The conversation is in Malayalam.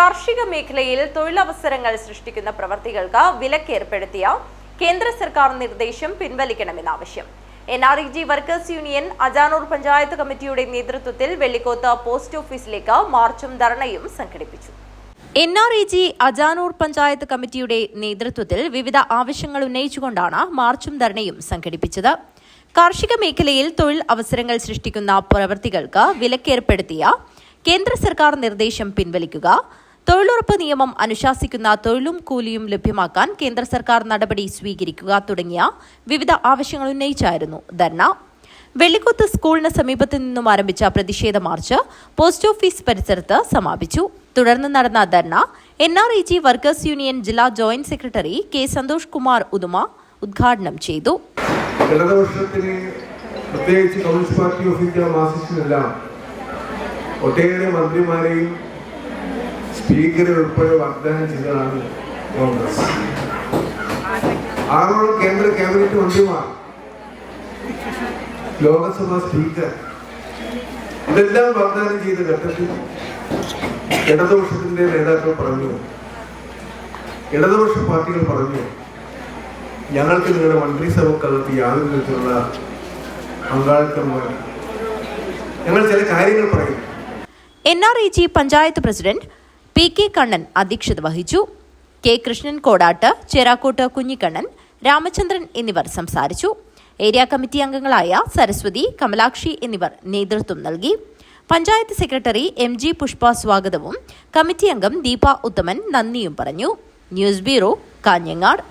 കാർഷിക മേഖലയിൽ തൊഴിലവസരങ്ങൾ സൃഷ്ടിക്കുന്ന പ്രവർത്തികൾക്ക് വിലക്കേർപ്പെടുത്തിയ കേന്ദ്ര സർക്കാർ നിർദ്ദേശം പിൻവലിക്കണമെന്ന് ആവശ്യം. N R E G workers union Ajanur panchayat കമ്മിറ്റിയുടെ നേതൃത്വത്തിൽ വെള്ളിക്കോത്ത് പോസ്റ്റ് ഓഫീസിലേക്ക് മാർച്ചും ധർണയും സംഘടിപ്പിച്ചു. N R E G Ajanur panchayat കമ്മിറ്റിയുടെ നേതൃത്വത്തിൽ വിവിധ ആവശ്യങ്ങൾ ഉന്നയിച്ചുകൊണ്ടാണ് മാർച്ചും ധർണയും സംഘടിപ്പിച്ചത്. കാർഷിക മേഖലയിൽ തൊഴിൽ അവസരങ്ങൾ സൃഷ്ടിക്കുന്ന പ്രവൃത്തികൾക്ക് വിലക്കേർപ്പെടുത്തിയ കേന്ദ്ര സർക്കാർ നിർദ്ദേശം പിൻവലിക്കുക തൊഴിലുറപ്പ് നിയമം അനുശാസിക്കുന്ന തൊഴിലും കൂലിയും ലഭ്യമാക്കാൻ കേന്ദ്ര സർക്കാർ നടപടി സ്വീകരിക്കുക തുടങ്ങിയ വിവിധ ആവശ്യങ്ങൾ ഉന്നയിച്ചായിരുന്നു ധർണ. വെള്ളിക്കുത്ത് സ്കൂളിന് സമീപത്തു നിന്നും ആരംഭിച്ച പ്രതിഷേധ മാർച്ച് പോസ്റ്റ് ഓഫീസ് പരിസരത്ത് സമാപിച്ചു. തുടർന്ന് നടന്ന dharna N R E G workers union ജില്ലാ joint secretary K Santhosh Kumar Uduma ഉദ്ഘാടനം ചെയ്തു. പ്രത്യേകിച്ച് കമ്മ്യൂണിസ്റ്റ് പാർട്ടി ഓഫ് ഇന്ത്യ മാർസിസ്റ്റിനെല്ലാം ഒട്ടേറെ മന്ത്രിമാരെയും സ്പീക്കറെ ഉൾപ്പെടെ വാഗ്ദാനം ചെയ്തതാണ് കോൺഗ്രസ്. ആറോളം കേന്ദ്ര ക്യാബിനറ്റ് മന്ത്രിമാർ ലോകസഭാ സ്പീക്കർ ഇതെല്ലാം വാഗ്ദാനം ചെയ്ത ഘട്ടത്തിൽ ഇടതുപക്ഷത്തിന്റെ നേതാക്കൾ പറഞ്ഞു. ഇടതുപക്ഷ പാർട്ടികൾ പറഞ്ഞു ഞങ്ങൾക്ക് നിങ്ങളുടെ മന്ത്രിസഭക്കകത്ത് യാതൊരു വിധത്തിലുള്ള പങ്കാളിത്തമാണ് ഞങ്ങൾ ചില കാര്യങ്ങൾ പറയും. N R E G panchayat president P K Kannan അധ്യക്ഷത വഹിച്ചു. കെ കൃഷ്ണൻ കോടാട്ട് ചേരാക്കോട്ട് കുഞ്ഞിക്കണ്ണൻ രാമചന്ദ്രൻ എന്നിവർ സംസാരിച്ചു. ഏരിയ കമ്മിറ്റി അംഗങ്ങളായ സരസ്വതി കമലാക്ഷി എന്നിവർ നേതൃത്വം നൽകി. Panchayat secretary M G Pushpa സ്വാഗതവും കമ്മിറ്റി അംഗം ദീപ ഉത്തമൻ നന്ദിയും പറഞ്ഞു. News bureau Kanhangad.